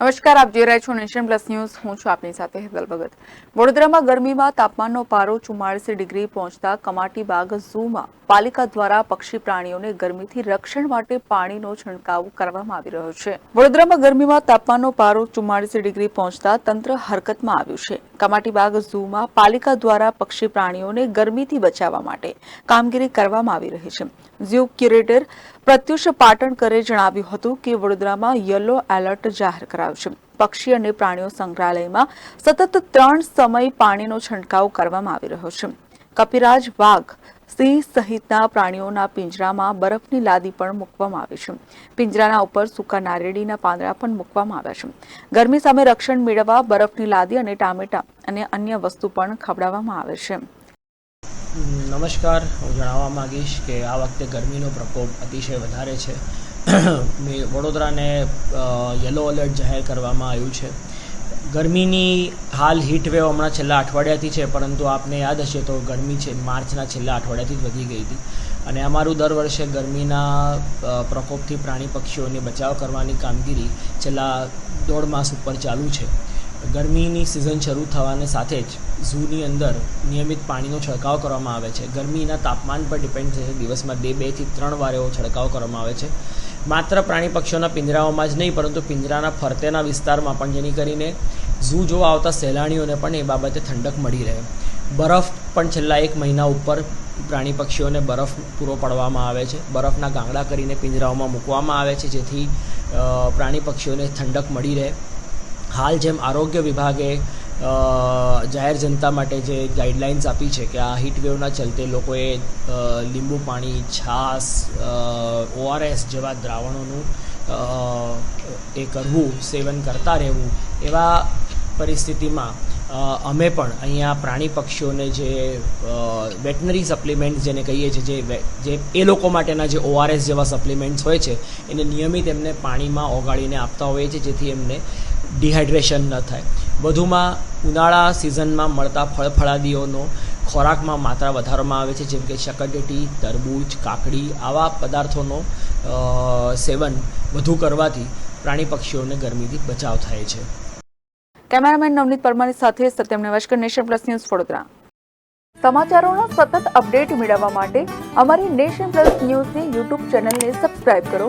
નમસ્કાર, આપ જોઈ રહ્યા છો નેશન પ્લસ ન્યૂઝ. હું છું આપની સાથે હેતલ ભગત. વડોદરામાં ગરમીમાં તાપમાનનો પારો ચુમ્માળીસ ડિગ્રી પહોંચતા કમાટી બાગ ઝૂમાં પાલિકા દ્વારા પક્ષી પ્રાણીઓને ગરમીથી રક્ષણ માટે પાણીનો છંટકાવ કરવામાં આવી રહ્યો છે. વડોદરામાં ગરમીમાં તાપમાનનો પારો ચુમ્માળીસ ડિગ્રી પહોંચતા તંત્ર હરકતમાં આવ્યું છે. કમાટી બાગ ઝૂમાં પાલિકા દ્વારા પક્ષી પ્રાણીઓને ગરમીથી બચાવવા માટે કામગીરી કરવામાં આવી રહી છે. ઝૂ ક્યુરેટર પ્રત્યુષ પાટણકરે જણાવ્યું હતું કે વડોદરામાં યલો એલર્ટ જાહેર કરાયું છે. પક્ષી અને પ્રાણીઓ સંગ્રહાલયમાં સતત ત્રણ સમય પાણીનો છંટકાવ કરવામાં આવી રહ્યો છે. કપિરાજ વાઘ સિંહ સહિતના પ્રાણીઓના પિંજરામાં બરફની લાદી પણ મૂકવામાં આવી છે. પિંજરાના ઉપર સૂકા નારેડીના પાંદડા પણ મૂકવામાં આવ્યા છે. ગરમી સામે રક્ષણ મેળવવા બરફની લાદી અને ટામેટા અને અન્ય વસ્તુ પણ ખવડાવવામાં આવે છે. નમસ્કાર. હું જણાવવા માગીશ કે આ વખતે ગરમીનો પ્રકોપ અતિશય વધારે છે. વડોદરાને યલો એલર્ટ જાહેર કરવામાં આવ્યું છે. ગરમીની હાલ હીટવેવ હમણાં છેલ્લા અઠવાડિયાથી છે, પરંતુ આપને યાદ હશે તો ગરમી છે, માર્ચના છેલ્લા અઠવાડિયાથી જ વધી ગઈ હતી. અને અમારું દર વર્ષે ગરમીના પ્રકોપથી પ્રાણી પક્ષીઓને બચાવ કરવાની કામગીરી છેલ્લા દોઢ માસ ઉપર ચાલુ છે. ગરમીની સિઝન શરૂ થવાને સાથે જ ઝૂની અંદર નિયમિત પાણીનો છંટકાવ કરવામાં આવે છે. ગરમીના તાપમાન પર ડિપેન્ડ છે દિવસમાં બે બેથી ત્રણ વાર એવો છંટકાવ કરવામાં આવે છે. માત્ર પ્રાણી પક્ષીઓના પિંજરાઓમાં જ નહીં, પરંતુ પિંજરાના ફરતેના વિસ્તારમાં પણ, જેની કરીને ઝૂ જોવા આવતા સહેલાણીઓને પણ એ બાબતે ઠંડક મળી રહે. બરફ પણ છેલ્લા એક મહિના ઉપર પ્રાણી પક્ષીઓને બરફ પૂરો પાડવામાં આવે છે. બરફના ગાંગડા કરીને પિંજરાઓમાં મૂકવામાં આવે છે, જેથી પ્રાણી પક્ષીઓને ઠંડક મળી રહે. હાલ જેમ આરોગ્ય વિભાગે જાહેર જનતા માટે જે ગાઈડલાઇન્સ આપી છે કે આ હીટ વેવના ચલતે લોકોએ લીંબુ પાણી છાશ ઓઆરએસ જેવા દ્રાવણોનું એ કરવું, સેવન કરતા રહેવું, એવા પરિસ્થિતિમાં અમે પણ અહીંયા પ્રાણી પક્ષીઓને જે વેટનરી સપ્લિમેન્ટ્સ જેને કહીએ છીએ, જે જે એ લોકો માટેના જે ઓઆરએસ જેવા સપ્લિમેન્ટ્સ હોય છે, એને નિયમિત એમને પાણીમાં ઓગાળીને આપતા હોઈએ છીએ, જેથી એમને ડિહાઇડ્રેશન ન થાય. વધુમાં ઉનાળા સિઝનમાં મળતા ફળ ફળાદીઓનો ખોરાકમાં માત્રા વધારવામાં આવે છે. જેમ કે શકરટેટી તરબૂચ, કાકડી આવા પદાર્થોનો સેવન વધુ કરવાથી પ્રાણી પક્ષીઓને ગરમીથી બચાવ થાય છે. કેમેરામેન નવનીત પરમારની સાથે સત્યમ નમસ્કાર નેશન પ્લસ ન્યૂઝ વડોદરા. સમાચારોના સતત અપડેટ મેળવવા માટે અમારી નેશન પ્લસ ન્યૂઝની યુટ્યુબ ચેનલને સબસ્ક્રાઇબ કરો.